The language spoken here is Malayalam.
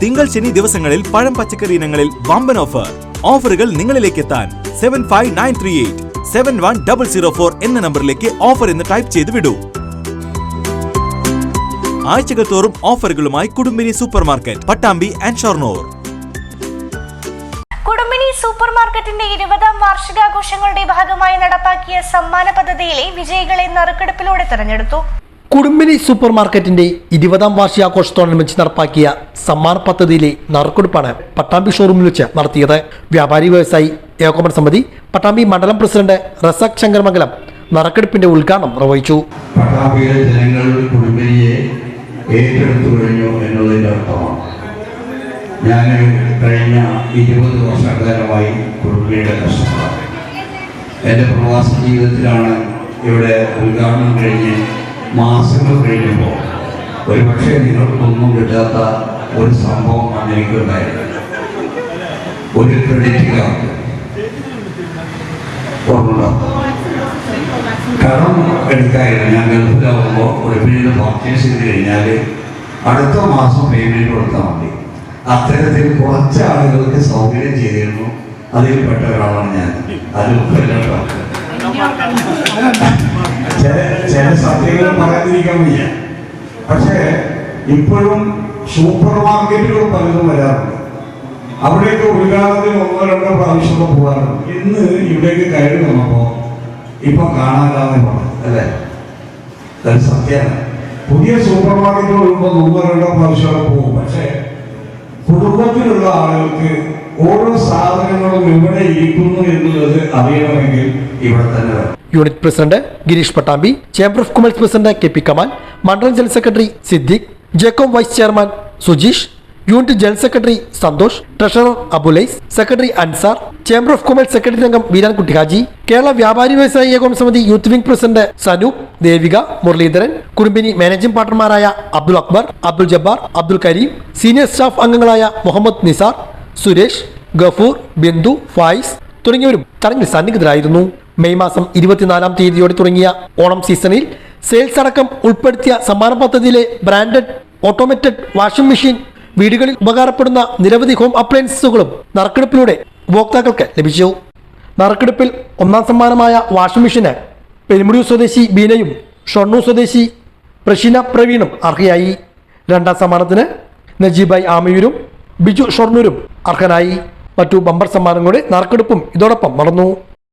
തിങ്കൾ ശനി ദിവസങ്ങളിൽ പഴം പച്ചക്കറി ഇനങ്ങളിൽ വമ്പൻ ഓഫർ ഓഫറുകൾ നിങ്ങളിലേക്ക് എത്താൻ seven five nine three eight seven one double zero four എന്ന നമ്പറിലേക്ക് ഓഫർ എന്ന് ടൈപ്പ് ചെയ്ത് വിടൂ. ആഴ്ചകൾ തോറും ഓഫറുകളുമായി Kudumbini super market Pattambi and Shoranur. Kudumbini super മാർക്കറ്റിന്റെ ഇരുപതാം വാർഷികാഘോഷങ്ങളുടെ ഭാഗമായി നടപ്പാക്കിയ സമ്മാന പദ്ധതിയിലെ വിജയികളെ നറുക്കെടുപ്പിലൂടെ തെരഞ്ഞെടുത്തു. കുടുംബിനി സൂപ്പർ മാർക്കറ്റിന്റെ ഇരുപതാം വാർഷികാഘോഷത്തോടനുബന്ധിച്ച് നടപ്പാക്കിയ സമ്മാന പദ്ധതിയിലെ നറുക്കെടുപ്പാണ് പട്ടാമ്പി ഷോറൂമിൽ വെച്ച് നടത്തിയത്. വ്യാപാരി വ്യവസായി ഏകോപന സമിതി പട്ടാമ്പി മണ്ഡലം പ്രസിഡന്റ് റസാഖ് ശങ്കർമംഗലം നറുക്കെടുപ്പിന്റെ ഉദ്ഘാടനം നിർവഹിച്ചു. പട്ടാമ്പിയിലെ ഞാൻ കഴിഞ്ഞ ഇരുപത് വർഷക്കാലമായി കുടുംബിയുടെ കഷ്ടപ്പാട്. എന്റെ പ്രവാസ ജീവിതത്തിലാണ് ഇവിടെ ഉദ്ഘാടനം കഴിഞ്ഞ് മാസങ്ങൾ കഴിഞ്ഞപ്പോൾ ഒരു പക്ഷേ നിങ്ങൾക്കൊന്നും കിട്ടാത്ത ഒരു സംഭവം എനിക്കുണ്ടായത് ഒരു ക്രെഡിറ്റ് കാർഡ് കടം എടുക്കായിരുന്നു ഞാൻ ഗൾഫിലാവുമ്പോൾ ഒരു പർച്ചേസ് ചെയ്ത് കഴിഞ്ഞാൽ അടുത്ത മാസം പേയ്മെന്റ് കൊടുത്താൽ മതി. അത്തരത്തിൽ കുറച്ച് ആളുകൾക്ക് സൗകര്യം ചെയ്തിരുന്നു. അതിൽ പെട്ട ഒരാളാണ് ഞാൻ. അത് ചില സത്യങ്ങൾ പറയാതിരിക്കാൻ വയ്യ. പക്ഷേ ഇപ്പോഴും സൂപ്പർ മാർക്കറ്റുകൾ പലതും വരാറുണ്ട്. അവിടെയൊക്കെ ഉദ്ഘാടനത്തിന് ഒന്നോ രണ്ടോ പ്രാവശ്യമൊക്കെ പോകാറുണ്ട്. ഇന്ന് ഇവിടേക്ക് കയറി വന്നപ്പോ ഇപ്പൊ കാണാതെ അല്ലേ? അത് സത്യമാണ്. പുതിയ സൂപ്പർ മാർക്കറ്റുകൾ വരുമ്പോൾ ഒന്നോ രണ്ടോ പ്രാവശ്യമൊക്കെ പോകും. പക്ഷേ കുടുംബത്തിലുള്ള ആളുകൾക്ക് ഓരോ സാധനങ്ങളും ഇവിടെ ഇരിക്കുന്നു എന്നുള്ളത് അറിയണമെങ്കിൽ ഇവിടെ തന്നെ unit president Girish Pattambi chamber of commerce president K P Kamal മണ്ഡലം general secretary Siddique Jacob vice chairman Sujeesh unit general secretary Santhosh treasurer Abulais secretary Ansar chamber of commerce secretary അംഗം Veerankutty Haji Kerala Vyapari Vyavasayi Ekopana Samithi youth wing president Sanoop Devika Muraleedharan Kudumbini managing പാർട്ണർമാരായ Abdul Akbar Abdul Jabbar Abdul Kareem senior staff അംഗങ്ങളായ മുഹമ്മദ് നിസാർ സുരേഷ് ഗഫൂർ ബിന്ദു ഫായിസ് തുടങ്ങിയവരും ചടങ്ങിൽ സന്നിഹിതരായിരുന്നു. മെയ് മാസം ഇരുപത്തിനാലാം തീയതിയോടെ തുടങ്ങിയ ഓണം സീസണിൽ സെയിൽസ് അടക്കം ഉൾപ്പെടുത്തിയ സമ്മാന പദ്ധതിയിലെ ബ്രാൻഡഡ് ഓട്ടോമേറ്റഡ് വാഷിംഗ് മെഷീൻ വീടുകളിൽ ഉപകാരപ്പെടുന്ന നിരവധി ഹോം അപ്ലയൻസുകളും നറുക്കെടുപ്പിലൂടെ ഉപഭോക്താക്കൾക്ക് ലഭിച്ചു. നറുക്കെടുപ്പിൽ ഒന്നാം സമ്മാനമായ വാഷിംഗ് മെഷീന് പെരുമുടിയൂർ സ്വദേശി ബീനയും ഷൊർണൂർ സ്വദേശി പ്രഷീന പ്രവീണും അർഹയായി. രണ്ടാം സമ്മാനത്തിന് നജീബായി ആമയൂരും ബിജു ഷൊർണൂരും അർഹനായി. മറ്റു ബമ്പർ സമ്മാനങ്ങളുടെ നറുക്കെടുപ്പും ഇതോടൊപ്പം നടന്നു.